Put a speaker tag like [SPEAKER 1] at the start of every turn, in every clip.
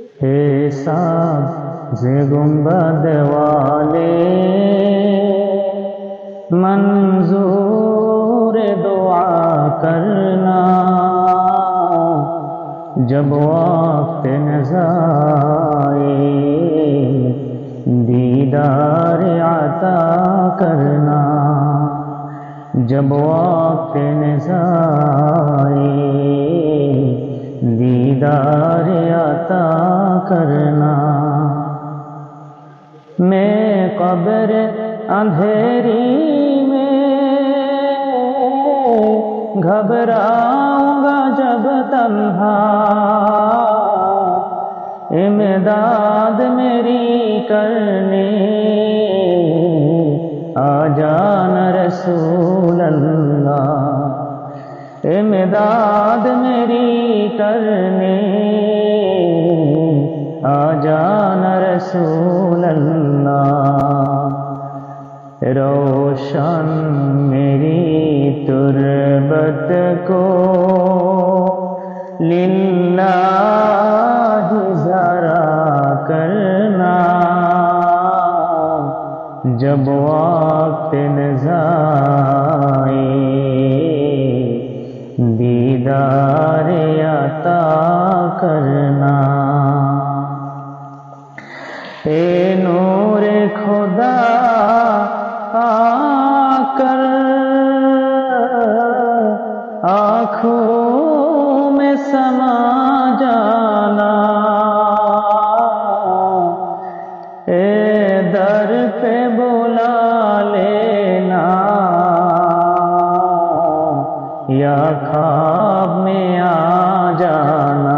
[SPEAKER 1] حساب سے گنبد والے، منظور دعا کرنا۔ جب وقت نظائے دیدار عطا کرنا۔ جب وقت نظائے دیدار عطا کرنا۔ میں قبر اندھیری میں گھبراؤں گا جب تنہا۔ امداد میری کرنے آ جان رسول اللہ۔ امداد کرنے آ جان رسول اللہ۔ روشن میری تربت کو۔ للہ ذرا کرنا۔ جب وقت نظائے کرنا۔ اے نور خدا، آ کر۔ آنکھوں میں سما جانا۔ اے در پہ بلا لینا۔ یا خواب میں آ جانا۔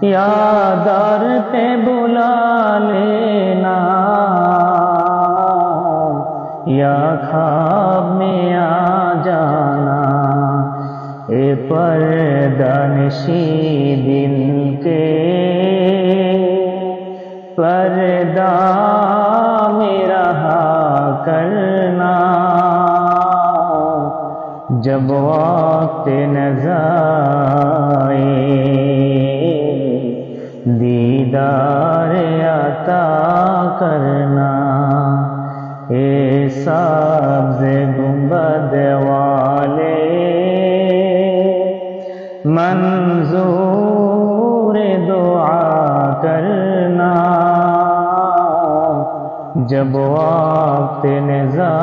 [SPEAKER 1] یا در پہ بلا لینا۔ یا خواب میں آ جانا۔ اے پردنشی دل کے۔ پردہ میرا کرنا۔ جب وقت نظائے سبز گنبد والے منظور دعا کرنا جب وقت نظائے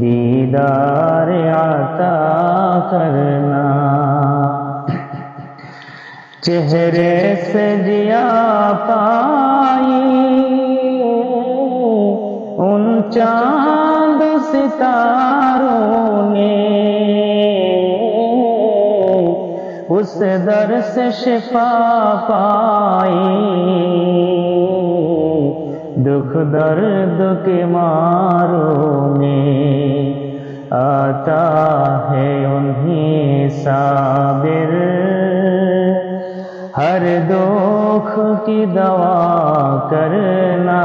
[SPEAKER 1] دیدار عطا کرنا چہرے سے جیا پائی چاند ستاروں نے اس در سے شفا پائی۔ دکھ درد کے ماروں میں آتا ہے انہیں صابر۔ ہر دکھ کی دوا کرنا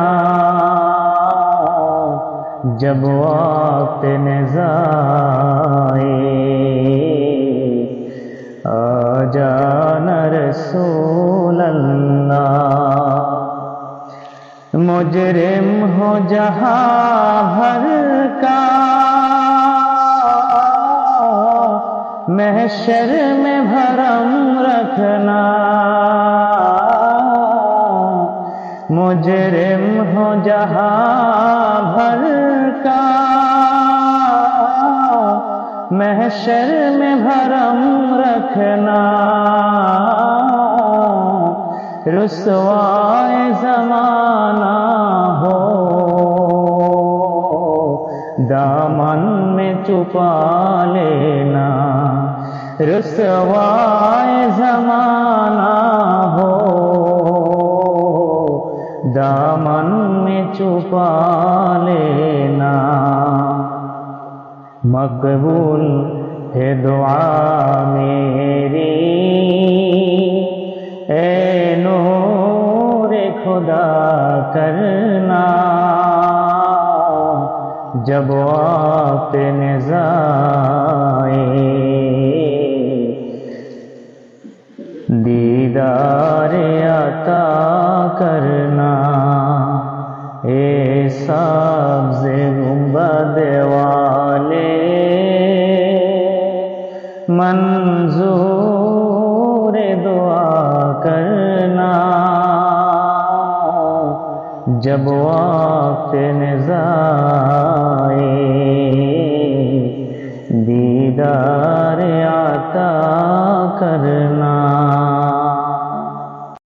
[SPEAKER 1] جب وقت نظائے آ جان رسول اللہ۔ مجرم ہو جہاں بھر کا، محشر میں بھرم رکھنا۔ مجرم ہو جہاں کا محشر میں بھرم رکھنا۔ رسوائے زمانہ ہو۔ دامن میں چھپا لینا۔ رسوائے مقبول ہے دعا میری اے نور خدا کرنا جب وقت نظائے دیدار عطا کرنا اے سبز گنبد والے منظور دعا کرنا۔ جب وقت نظائے